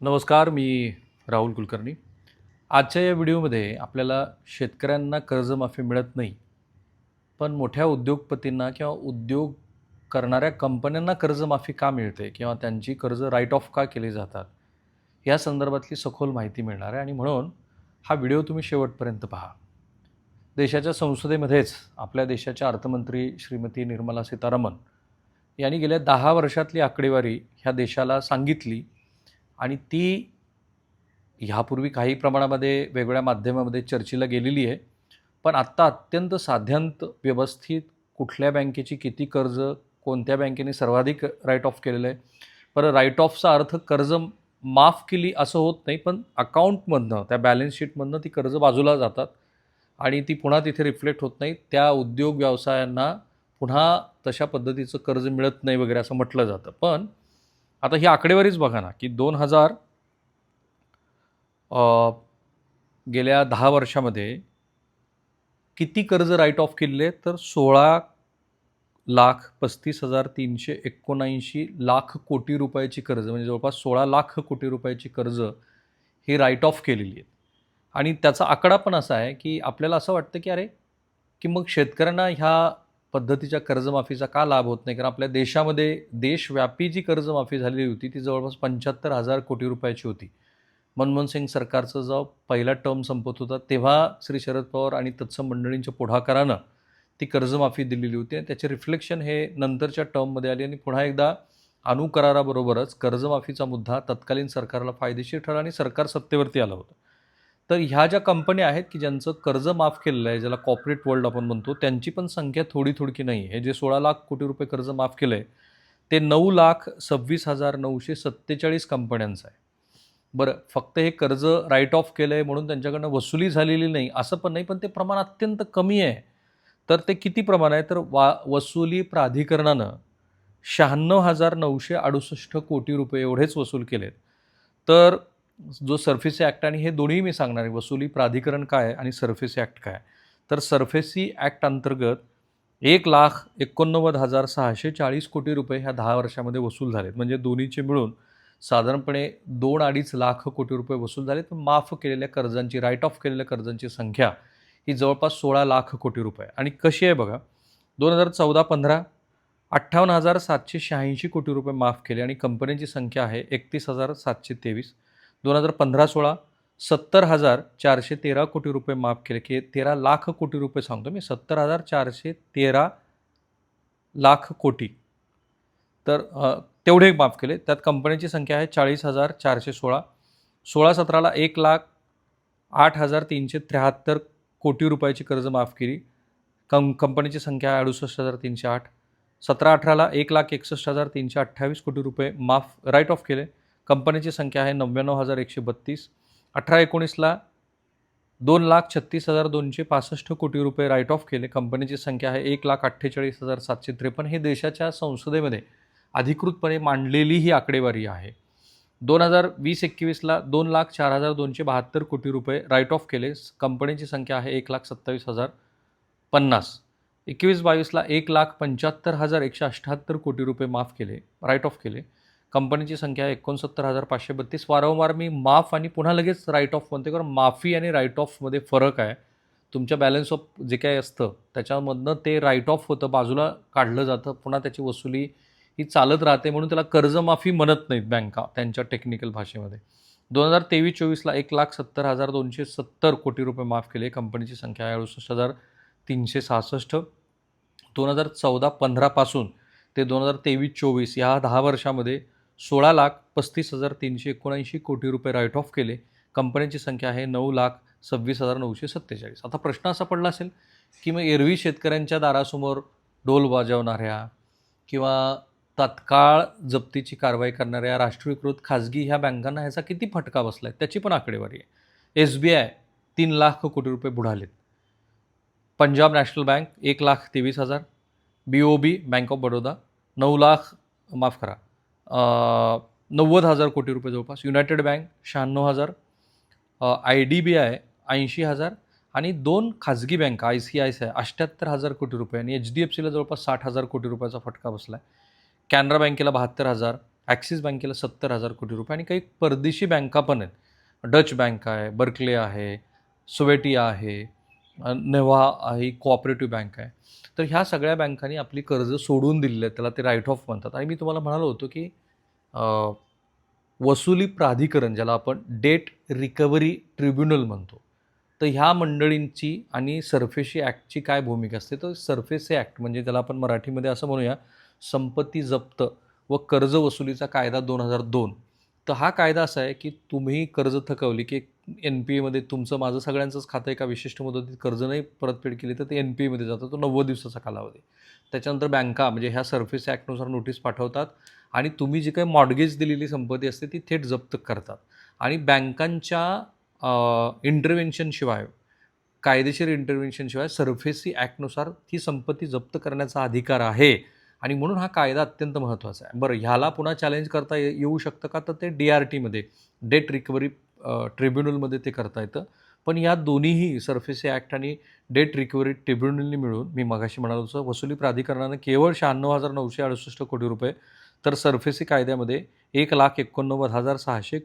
नमस्कार मी राहुल कुलकर्णी. आजच्या या व्हिडिओमध्ये आपल्याला शेतकऱ्यांना कर्जमाफी मिळत नाही पण मोठ्या उद्योगपतींना किंवा उद्योग करणाऱ्या कंपन्यांना कर्जमाफी का मिळते किंवा त्यांची कर्ज राईट ऑफ का केली जातात या संदर्भातली सखोल माहिती मिळणार आहे. आणि म्हणून हा व्हिडिओ तुम्ही शेवटपर्यंत पहा. देशाच्या संसदेमध्येच आपल्या देशाच्या अर्थमंत्री श्रीमती निर्मला सीतारामन यांनी गेल्या दहा वर्षातली आकडेवारी ह्या देशाला सांगितली आणि ती ह्यापूर्वी काही प्रमाणामध्ये वेगवेगळ्या माध्यमामध्ये चर्चेला गेलेली आहे. पण आत्ता अत्यंत साध्यांत व्यवस्थित कुठल्या बँकेची किती कर्ज कोणत्या बँकेने सर्वाधिक राईट ऑफ केलेलं आहे. बरं राईट ऑफचा अर्थ कर्ज माफ केली असं होत नाही पण अकाउंटमधनं त्या बॅलन्स शीटमधनं ती कर्ज बाजूला जातात आणि ती पुन्हा तिथे रिफ्लेक्ट होत नाही. त्या उद्योग व्यवसायांना पुन्हा तशा पद्धतीचं कर्ज मिळत नाही वगैरे असं म्हटलं जातं. पण आता ही आकडेवारीच बघा ना की दोन हजार गेल्या दहा वर्षामध्ये किती कर्ज राईट ऑफ केले तर सोळा लाख पस्तीस हजार तीनशे एकोणऐंशी लाख कोटी रुपयाची कर्ज म्हणजे जवळपास सोळा लाख कोटी रुपयाची कर्ज ही राईट ऑफ केलेली आहेत. आणि त्याचा आकडा पण असा आहे की आपल्याला असं वाटतं की अरे की मग शेतकऱ्यांना ह्या पद्धतीच्या कर्जमाफीचा का लाभ होत नाही? कारण आपल्या देशामध्ये देशव्यापी जी कर्जमाफी झालेली होती ती जवळपास पंच्याहत्तर हजार कोटी रुपयाची होती. मनमोहन सिंग सरकारचं जो पहिला टर्म संपत होता तेव्हा श्री शरद पवार आणि तत्सम मंडळींच्या पुढाकारानं ती कर्जमाफी दिलेली होती आणि त्याचे रिफ्लेक्शन हे नंतरच्या टर्ममध्ये आले आणि पुन्हा एकदा अनुकराराबरोबरच कर्जमाफीचा मुद्दा तत्कालीन सरकारला फायदेशीर ठरला आणि सरकार सत्तेवरती आलं होतं. तर ह्या ज्या कंपन्या आहेत की ज्यांचं कर्ज माफ केलेलं आहे ज्याला कॉर्पोरेट वर्ल्ड आपण म्हणतो त्यांची पण संख्या थोडी थोडकी नाही आहे. जे सोळा लाख कोटी रुपये कर्ज माफ केलं आहे ते नऊ लाख सव्वीस हजार नऊशे सत्तेचाळीस कंपन्यांचं आहे. बरं फक्त हे कर्ज राईट ऑफ केलं आहे म्हणून त्यांच्याकडनं वसुली झालेली नाही असं पण नाही पण ते प्रमाण अत्यंत कमी आहे. तर ते किती प्रमाण आहे? तर वा वसुली प्राधिकरणानं शहाण्णव हजार नऊशे अडुसष्ट कोटी रुपये एवढेच वसूल केलेत. तर जो सर्फेसी ॲक्ट आणि हे दोन्ही मी सांगणार आहे वसुली प्राधिकरण काय आहे आणि सर्फेसी ॲक्ट काय तर सर्फेसी ॲक्ट अंतर्गत एक लाख एकोणनव्वद हजार सहाशे चाळीस कोटी रुपये ह्या दहा वर्षामध्ये वसूल झालेत. म्हणजे दोन्हीचे मिळून साधारणपणे दोन अडीच लाख कोटी रुपये वसूल झाले. तर माफ केलेल्या कर्जांची राईट ऑफ केलेल्या कर्जांची संख्या ही जवळपास सोळा लाख कोटी रुपये. आणि कशी आहे बघा दोन हजार चौदा पंधरा अठ्ठावन्न हजार सातशे शहाऐंशी कोटी रुपये माफ केले आणि कंपन्यांची संख्या आहे एकतीस हजार सातशे तेवीस. दोन हजार पंधरा सोळा सत्तर हजार चारशे तेरा कोटी रुपये माफ केले. की तेरा लाख कोटी रुपये सांगतो मी. सत्तर हजार चारशे तेरा लाख कोटी. तर तेवढे माफ केले. त्यात कंपन्यांची संख्या आहे चाळीस हजार चारशे सोळा. सोळा सतराला एक लाख आठ हजार तीनशे त्र्याहत्तर कोटी रुपयाची कर्ज माफ केली. कं कंपनीची संख्या आहे अडुसष्ट हजार तीनशे आठ. सतरा अठराला एक लाख एकसष्ट हजार तीनशे अठ्ठावीस कोटी रुपये माफ राईट ऑफ केले. कंपनीची संख्या आहे नव्याण्णव हजार एकशे बत्तीस. अठरा एकोणीसला दोन लाख छत्तीस हजार दोनशे पासष्ट कोटी रुपये राईट ऑफ केले. कंपनीची संख्या आहे एक लाख अठ्ठेचाळीस हजार सातशे त्रेपन्न. हे देशाच्या संसदेमध्ये अधिकृतपणे मांडलेली ही आकडेवारी आहे. दोन हजार वीस एकवीसला दोन लाख चार हजार दोनशे बहात्तर कोटी रुपये राईट ऑफ केले. कंपनीची संख्या आहे एक लाख सत्तावीस हजार पन्नास. एकवीस बावीसला एक लाख पंच्याहत्तर हजार एकशे अठ्ठ्याहत्तर कोटी रुपये माफ केले राईट ऑफ केले. कंपनीची संख्या आहे एकोणसत्तर हजार पाचशे बत्तीस. वारंवार मी माफ आणि पुन्हा लगेच राईट ऑफ म्हणते कारण माफी आणि राईट ऑफमध्ये फरक आहे. तुमच्या बॅलन्स ऑफ जे काही असतं त्याच्यामधनं ते राईट ऑफ होतं बाजूला काढलं जातं पुन्हा त्याची वसुली ही चालत राहते म्हणून त्याला कर्जमाफी म्हणत नाहीत बँका त्यांच्या टेक्निकल भाषेमध्ये. दोन हजार तेवीस चोवीसला एक लाख सत्तर हजार दोनशे सत्तर कोटी रुपये माफ केले कंपनीची संख्या आहे अडुसष्ट हजार तीनशे सहासष्ट. दोन हजार चौदा पंधरापासून ते दोन हजार तेवीस चोवीस ह्या दहा वर्षामध्ये सोळा लाख पस्तीस हजार तीनशे एकोणऐंशी कोटी रुपये राईट ऑफ केले. कंपन्यांची संख्या आहे नऊ लाख सव्वीस हजार नऊशे सत्तेचाळीस. आता प्रश्न असा पडला असेल की मग एरवी शेतकऱ्यांच्या दारासमोर ढोल वाजवणाऱ्या किंवा तात्काळ जप्तीची कारवाई करणाऱ्या राष्ट्रीयकृत खाजगी ह्या बँकांना ह्याचा किती फटका बसला आहे त्याची पण आकडेवारी आहे. एस बी आय तीन लाख कोटी रुपये बुडालेत. पंजाब नॅशनल बँक एक लाख तेवीस हजार. B O B bank of Baroda नऊ लाख माफ करा नव्वद हजार कोटी रुपये जवळपास. युनायटेड बँक शहाण्णव हजार आय डी बी आय ऐंशी हजार आणि दोन खाजगी बँका I C I C I अठ्ठ्याहत्तर हजार कोटी रुपये आणि एच डी एफ सीला जवळपास साठ हजार कोटी रुपयाचा फटका बसला आहे कॅनरा बँकेला बहात्तर हजार ॲक्सिस बँकेला सत्तर हजार कोटी रुपये आणि काही परदेशी बँका पण आहेत. डच बँक आहे बर्कले आहे सोवेटिया आहे नेव्हा ही कोऑपरेटिव्ह बँक आहे. तर ह्या सगळ्या बँकांनी आपली कर्ज सोडून दिलेली आहेत. त्याला ते राईट ऑफ म्हणतात. आणि मी तुम्हाला म्हणालो होतो की वसुली प्राधिकरण ज्याला आपण डेट रिकव्हरी ट्रिब्युनल म्हणतो तर ह्या मंडळींची आणि सरफेसी ॲक्टची काय भूमिका असते? तर सरफेसी ॲक्ट म्हणजे त्याला आपण मराठीमध्ये असं म्हणूया संपत्ती जप्त व कर्ज वसुलीचा कायदा दोन हजार दोन. तर हा कायदा असा आहे की तुम्ही कर्ज थकवली की एन पी एमध्ये तुमचं माझं सगळ्यांचंच खातं एका विशिष्ट मुदतीत कर्ज नाही परतफेड केली तर ते एन पी एमध्ये जातं. तो नव्वद दिवसाचा कालावधी. त्याच्यानंतर बँका म्हणजे ह्या सर्फेस ॲक्टनुसार नोटीस पाठवतात आणि तुम्ही जी काही मॉडगेज दिलेली संपत्ती असते ती थेट जप्त करतात. आणि बँकांच्या इंटरव्हेन्शनशिवाय कायदेशीर इंटरव्हेन्शनशिवाय सर्फेसी ॲक्टनुसार ती संपत्ती जप्त करण्याचा अधिकार आहे. आणि म्हणून हा कायदा अत्यंत महत्त्वाचा आहे. बरं ह्याला पुन्हा चॅलेंज करता ये- येऊ शकतं का? तर ते डी आर टीमध्ये डेट रिकव्हरी ट्रिब्युनलमध्ये ते करता येतं. पण या दोन्हीही सर्फेस ॲक्ट आणि डेट रिकव्हरी ट्रिब्युनलनी मिळून मी मगाशी म्हणालो होतं वसुली प्राधिकरणानं केवळ शहाण्णव हजार नऊशे अडुसष्ट कोटी रुपये तर सर्फेसी कायद्यामध्ये एक लाख एकोणनव्वद हजार सहाशे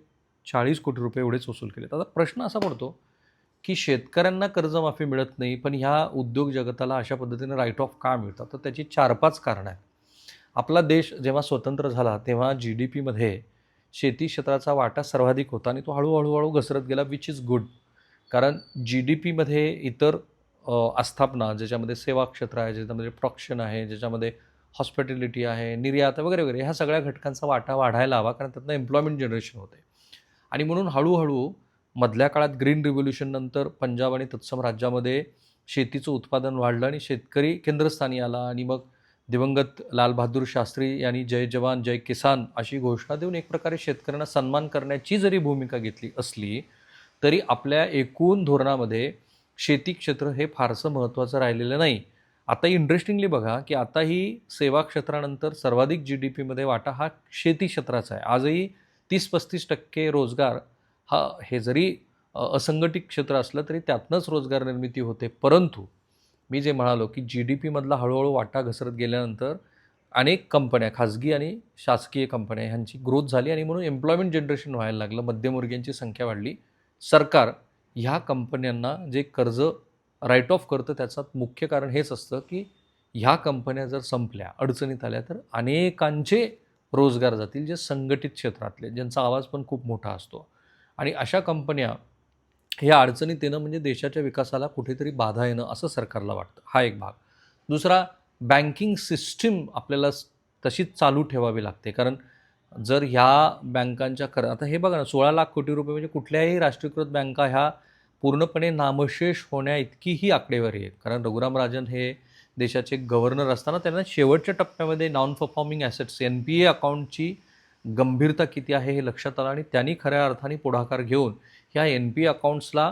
चाळीस कोटी रुपये एवढेच वसूल केले आता प्रश्न असा पडतो की शेतकऱ्यांना कर्जमाफी मिळत नाही पण ह्या उद्योग जगताला अशा पद्धतीने राईट ऑफ का मिळतात? तर त्याची चार पाच कारणं आहेत. आपला देश जेव्हा स्वतंत्र झाला तेव्हा जी डी पीमध्ये शेती क्षेत्राचा वाटा सर्वाधिक होता आणि तो हळूहळू हळू घसरत गेला विच इज गुड कारण जी डी पीमध्ये इतर आस्थापना ज्याच्यामध्ये सेवा क्षेत्र आहे ज्याच्यामध्ये प्रॉक्शन आहे ज्याच्यामध्ये हॉस्पिटॅलिटी आहे निर्यात वगैरे वगैरे ह्या सगळ्या घटकांचा वाटा वाढायला हवा कारण त्यातनं एम्प्लॉयमेंट जनरेशन होते. आणि म्हणून हळूहळू मधल्या काळात ग्रीन रिव्होल्युशननंतर पंजाब आणि तत्सम राज्यामध्ये शेतीचं उत्पादन वाढलं आणि शेतकरी केंद्रस्थानी आला. आणि मग दिवंगत लालबहादूर शास्त्री यांनी जय जवान जय किसान अशी घोषणा देऊन एक प्रकारे शेतकऱ्यांना सन्मान करण्याची जरी भूमिका घेतली असली तरी आपल्या एकूण धोरणामध्ये शेती क्षेत्र हे फारसं महत्त्वाचं राहिलेलं नाही. आता इंटरेस्टिंगली बघा की आता ही सेवा क्षेत्रानंतर सर्वाधिक जी डी पीमध्ये वाटा हा शेती क्षेत्राचा आहे. आजही तीस पस्तीस टक्के रोजगार हा हे जरी असंघटित क्षेत्र असलं तरी त्यातनंच रोजगार निर्मिती होते. परंतु मी जे म्हणालो की जी डी पीमधला हळूहळू वाटा घसरत गेल्यानंतर अनेक कंपन्या खाजगी आणि शासकीय कंपन्या ह्यांची ग्रोथ झाली आणि म्हणून एम्प्लॉयमेंट जनरेशन व्हायला लागलं. मध्यमवर्गीयांची संख्या वाढली. सरकार ह्या कंपन्यांना जे कर्ज राईट ऑफ करतं त्याचं मुख्य कारण हेच असतं की ह्या कंपन्या जर संपल्या अडचणीत आल्या तर अनेकांचे रोजगार जातील जे संघटित क्षेत्रातले ज्यांचा आवाज पण खूप मोठा असतो. आणि अशा कंपन्या ह्या अडचणीत येणं म्हणजे देशाच्या विकासाला कुठेतरी बाधा येणं असं सरकारला वाटतं. हा एक भाग. दुसरा बँकिंग सिस्टीम आपल्याला तशीच चालू ठेवावी लागते. कारण जर ह्या बँकांच्या कर आता हे बघा ना सोळा लाख कोटी रुपये म्हणजे कुठल्याही राष्ट्रीयकृत बँका ह्या पूर्णपणे नामशेष होण्या इतकीही आकडेवारी आहे कारण रघुराम राजन हे देशाचे गव्हर्नर असताना त्यांना शेवटच्या टप्प्यामध्ये non performing assets N P A अकाउंटची गंभीरता किती आहे हे लक्षात आलं आणि त्यांनी खऱ्या अर्थाने पुढाकार घेऊन ह्या एन पी अकाउंट्सला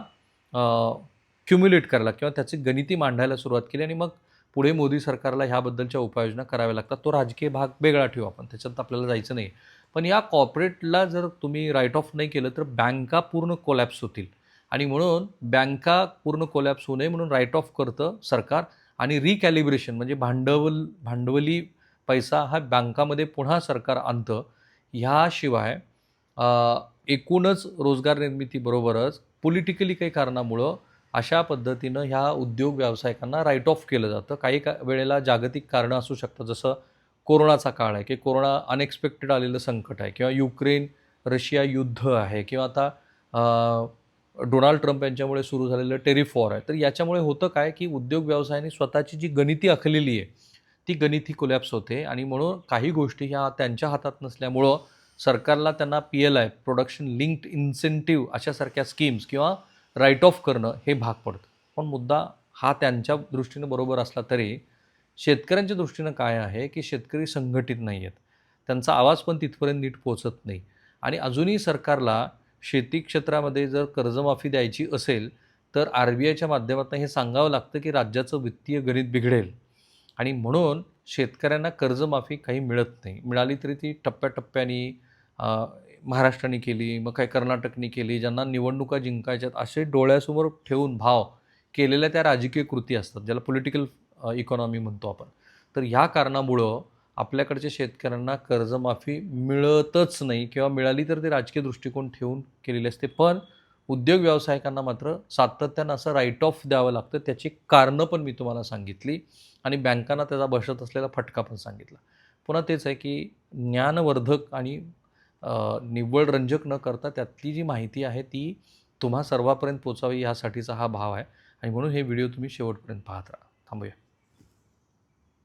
क्युम्युलेट करायला किंवा त्याची गणिती मांडायला सुरुवात केली आणि मग पुढे मोदी सरकारला ह्याबद्दलच्या उपाययोजना कराव्या लागतात. तो राजकीय भाग वेगळा ठेवू आपण त्याच्यात आपल्याला जायचं नाही. पण या कॉर्पोरेटला जर तुम्ही राईट ऑफ नाही केलं तर बँका पूर्ण कोलॅप्स होतील. आणि म्हणून बँका पूर्ण कोलॅप्स होऊ नये म्हणून राईट ऑफ करतं सरकार आणि रिकॅलिब्रेशन म्हणजे भांडवल भांडवली पैसा हा बँकामध्ये पुन्हा सरकार आणतं. ह्याशिवाय एकूणच रोजगार निर्मितीबरोबरच पॉलिटिकली काही कारणामुळं अशा पद्धतीनं ह्या उद्योग व्यावसायिकांना राईट ऑफ केलं जातं. काही का वेळेला जागतिक कारणं असू शकतात जसं कोरोनाचा काळ आहे की कोरोना अनएक्सपेक्टेड आलेलं संकट आहे किंवा युक्रेन रशिया युद्ध आहे किंवा आता डोनाल्ड ट्रम्प यांच्यामुळे सुरू झालेलं टेरिफॉर आहे. तर याच्यामुळे होतं काय की उद्योग व्यवसायाने स्वतःची जी गणिती आखलेली आहे ती गणिती कोलॅप्स होते. आणि म्हणून काही गोष्टी ह्या त्यांच्या हातात नसल्यामुळं सरकारला त्यांना P L I production linked incentive अशासारख्या schemes किंवा राईट ऑफ करणं हे भाग पडतं. पण मुद्दा हा त्यांच्या दृष्टीनं बरोबर असला तरी शेतकऱ्यांच्या दृष्टीनं काय आहे की शेतकरी संघटित नाही आहेत त्यांचा आवाज पण तिथपर्यंत नीट पोचत नाही. आणि अजूनही सरकारला शेती क्षेत्रामध्ये जर कर्जमाफी द्यायची असेल तर आर बी आयच्या माध्यमातून हे सांगावं लागतं की राज्याचं वित्तीय गणित बिघडेल. आणि म्हणून शेतकऱ्यांना कर्जमाफी काही मिळत नाही. मिळाली तरी ती टप्प्याटप्प्याने महाराष्ट्राने केली मग काही कर्नाटकने केली ज्यांना निवडणुका जिंकायच्यात असे डोळ्यासमोर ठेवून भाव केलेल्या त्या राजकीय कृती असतात ज्याला पॉलिटिकल इकॉनॉमी म्हणतो आपण. तर ह्या कारणामुळं आपल्याकडच्या शेतकऱ्यांना कर्जमाफी मिळतच नाही किंवा मिळाली तर ते राजकीय दृष्टिकोन ठेवून केलेले असते. पण उद्योग व्यावसायिकांना मात्र सातत्यानं असं राईट ऑफ द्यावं लागतं. त्याची कारणं पण मी तुम्हाला सांगितली आणि बँकांना त्याचा बसत असलेला फटका पण सांगितला. पुन्हा तेच आहे की ज्ञानवर्धक आणि निव्वळ रंजक न करता त्यातली जी माहिती आहे ती तुम्हा सर्वापर्यंत पोचावी यासाठीचा हा भाव आहे. आणि म्हणून हे व्हिडिओ तुम्ही शेवटपर्यंत पाहत राहा. थांबूया.